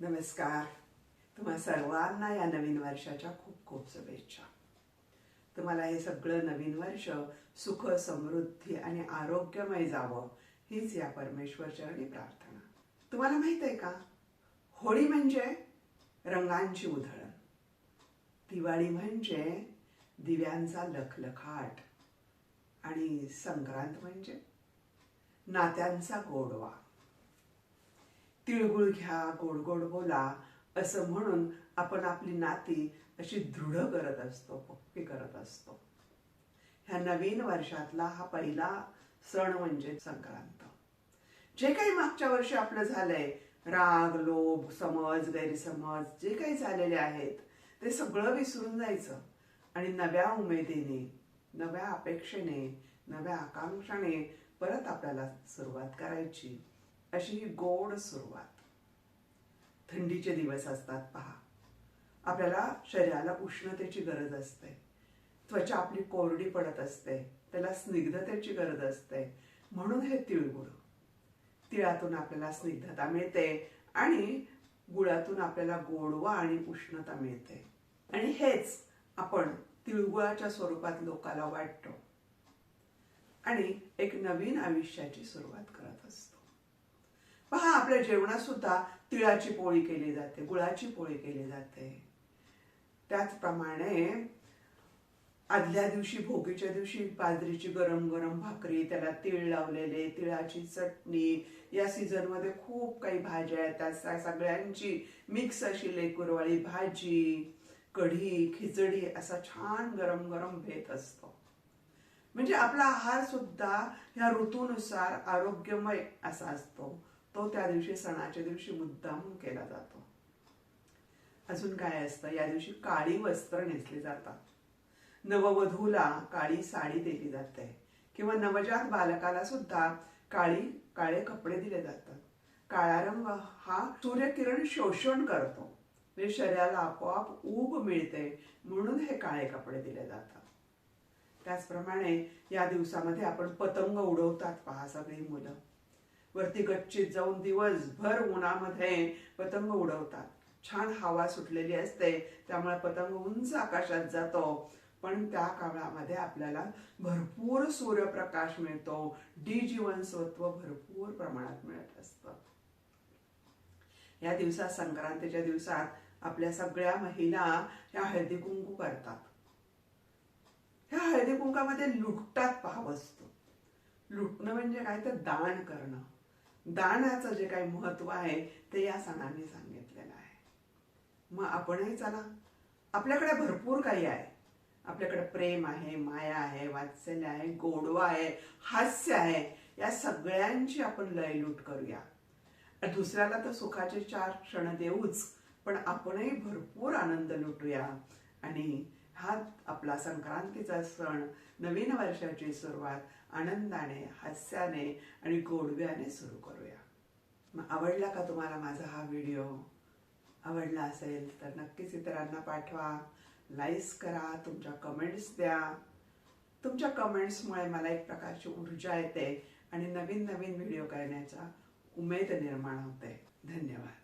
नमस्कार. तुम्हा सर्वांना या नवीन वर्षाच्या खूप खूप शुभेच्छा. तुम्हाला हे सगळं नवीन वर्ष सुख समृद्धी आणि आरोग्यमय जावं हीच या परमेश्वरचरणी प्रार्थना. तुम्हाला माहीत आहे का? होळी म्हणजे रंगांची उधळण. दिवाळी म्हणजे दिव्यांचा लखलखाट. आणि संक्रांत म्हणजे नात्यांचा गोडवा. तिळगुळ घ्या गोड गोड बोला असं म्हणून आपण आपली नाती अशी दृढ करत असतो पक्की करत असतो. ह्या नवीन वर्षातला हा पहिला सण म्हणजे संक्रांत. जे काही मागच्या वर्षी आपलं झालंय राग लोभ समज गैरसमज जे काही झालेले आहेत ते सगळं विसरून जायचं. आणि नव्या उमेदीने नव्या अपेक्षेने नव्या आकांक्षाने परत आपल्याला सुरुवात करायची. अशी ही गोड सुरुवात. थंडीचे दिवस असतात पहा. आपल्याला शरीराला उष्णतेची गरज असते. त्वचा आपली कोरडी पडत असते. त्याला स्निग्धतेची गरज असते. म्हणून हे तिळगुळ तिळातून आपल्याला स्निग्धता मिळते आणि गुळातून आपल्याला गोडवा आणि उष्णता मिळते. आणि हेच आपण तिळगुळाच्या स्वरूपात लोकाला वाटतो. आणि एक नवीन आयुष्याची सुरुवात करत असतो. पहा आपल्या जेवणात सुद्धा तिळाची पोळी केली जाते गुळाची पोळी केली जाते. त्याचप्रमाणे आदल्या दिवशी भोगीच्या दिवशी बाजरीची गरम गरम भाकरी त्याला तीळ लावलेले तिळाची चटणी या सीझनमध्ये खूप काही भाज्या येतात. त्या सगळ्यांची मिक्स अशी लेकुरवाळी भाजी कढी खिचडी असा छान गरम गरम भेट असतो. म्हणजे आपला आहार सुद्धा ह्या ऋतूनुसार आरोग्यमय असा असतो. तो त्या दिवशी सणाच्या दिवशी मुद्दाम केला जातो. अजून काय असतं? या दिवशी काळी वस्त्र नेसली जातात. नववधूला काळी साडी दिली जाते. किंवा नवजात बालकाला सुद्धा काळी काळे कपडे दिले जातात. काळा रंग हा सूर्यकिरण शोषण करतो. म्हणजे शरीराला आपोआप ऊब मिळते म्हणून हे काळे कपडे दिले जातात. त्याचप्रमाणे या दिवसामध्ये आपण पतंग उडवतात पहा सगळी मुलं. वरती गच्चीत जाऊन दिवसभर उन्हामध्ये पतंग उडवतात. छान हवा सुटलेली असते त्यामुळे पतंग उंच आकाशात जातो. पण त्या काळामध्ये आपल्याला भरपूर सूर्यप्रकाश मिळतो. डी जीवनसत्व भरपूर प्रमाणात मिळत असतं. या दिवसात संक्रांतीच्या दिवसात आपल्या सगळ्या महिला ह्या हळदी कुंकू करतात. ह्या हळदी कुंकामध्ये लुटतात पहा असतो लुटणं म्हणजे काय? तर दान करणं. दानाचं जे काही महत्त्व आहे ते या सणाने सांगितलेलं आहे. मग आपणही चला. आपल्याकडे भरपूर काही आहे. आपल्याकडे प्रेम आहे माया आहे वात्सल्य आहे गोडवा आहे हास्य आहे. या सगळ्यांची आपण लय लूट करूया. दुसऱ्याला तर सुखाचे चार क्षण देऊच पण आपणही भरपूर आनंद लुटूया. आणि हा आपला संक्रांतीचा सण नवीन वर्षाची सुरुवात आनंदाने हास्याने आणि गोडव्याने सुरू करूया. मग आवडला का तुम्हाला माझा हा व्हिडिओ? आवडला असेल तर नक्कीच इतरांना पाठवा लाईक्स करा तुमच्या कमेंट्स द्या. तुमच्या कमेंट्समुळे मला एक प्रकारची ऊर्जा येते आणि नवीन नवीन व्हिडिओ करण्याचा उमेद निर्माण होते. धन्यवाद.